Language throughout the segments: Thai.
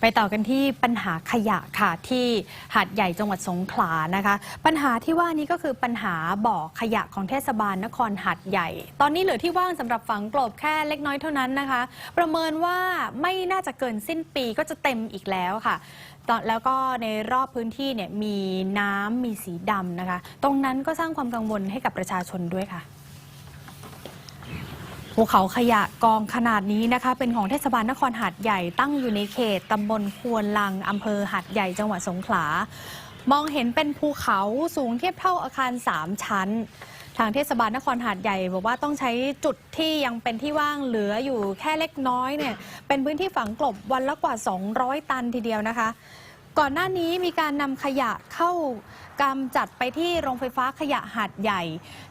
ไปต่อกันที่ปัญหาขยะค่ะที่หาดใหญ่จังหวัดสงขลานะคะ ปัญหาที่ว่านี้ก็คือปัญหาบ่อขยะของเทศบาลนครหาดใหญ่ ตอนนี้เหลือที่ว่างสำหรับฝังกลบแค่เล็กน้อยเท่านั้นนะคะ ประเมินว่าไม่น่าจะเกินสิ้นปีก็จะเต็มอีกแล้วค่ะแล้วก็ในรอบพื้นที่เนี่ยมีน้ำมีสีดำนะคะ ตรงนั้นก็สร้างความกังวลให้กับประชาชนด้วยค่ะ ภูเขาขยะกองขนาดนี้นะคะ เป็นของเทศบาลนครหาดใหญ่ตั้งอยู่ในเขตตำบลควนลังอำเภอหาดใหญ่จังหวัดสงขลา มองเห็นเป็นภูเขาสูงเทียบเท่าอาคาร 3 ชั้น ทางเทศบาลนครหาดใหญ่ บอกว่าต้องใช้จุดที่ยังเป็นที่ว่างเหลืออยู่แค่เล็กน้อยเนี่ยเป็นพื้นที่ฝังกลบวันละกว่า 200 ตันทีเดียวนะคะ ก่อนหน้านี้มีการนำขยะเข้ากำจัดไปที่โรงไฟฟ้าขยะหาดใหญ่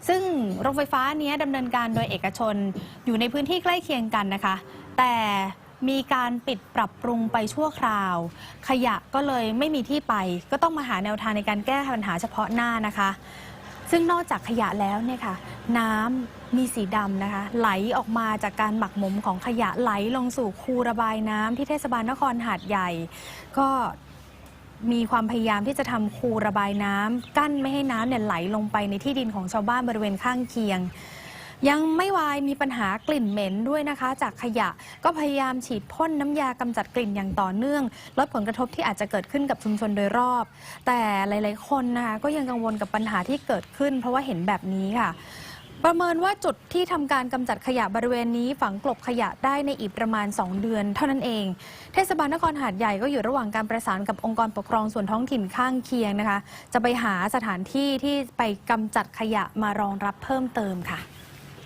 ซึ่งโรงไฟฟ้านี้ดำเนินการโดยเอกชนอยู่ในพื้นที่ใกล้เคียงกันนะคะ แต่มีการปิดปรับปรุงไปชั่วคราว ขยะก็เลยไม่มีที่ไป ก็ต้องมาหาแนวทางในการแก้ปัญหาเฉพาะหน้านะคะ ซึ่งนอกจากขยะแล้วเนี่ยค่ะ น้ำมีสีดำนะคะ ไหลออกมาจากการหมักหมมของขยะไหลลงสู่คูระบายน้ำที่เทศบาลนครหาดใหญ่ ก็ มีความพยายามที่จะทำคูระบายน้ำกั้นไม่ให้น้ำเนี่ยไหลลงไปในที่ดินของชาวบ้านบริเวณข้างเคียง ยังไม่วายมีปัญหากลิ่นเหม็นด้วยนะคะ จากขยะก็พยายามฉีดพ่นน้ำยากำจัดกลิ่นอย่างต่อเนื่อง ลดผลกระทบที่อาจจะเกิดขึ้นกับชุมชนโดยรอบ แต่หลาย ๆ คนนะคะก็ยังกังวลกับปัญหาที่เกิดขึ้น เพราะว่าเห็นแบบนี้ค่ะ ประเมินว่าจุดที่ทำการกำจัดขยะบริเวณนี้ฝังกลบขยะได้ในอีกประมาณ 2 เดือน เท่านั้นเอง เทศบาลนครหาดใหญ่ก็อยู่ระหว่างการประสานกับองค์กรปกครองส่วนท้องถิ่นข้างเคียงนะคะ จะไปหาสถานที่ที่ไปกำจัดขยะมารองรับเพิ่มเติมค่ะ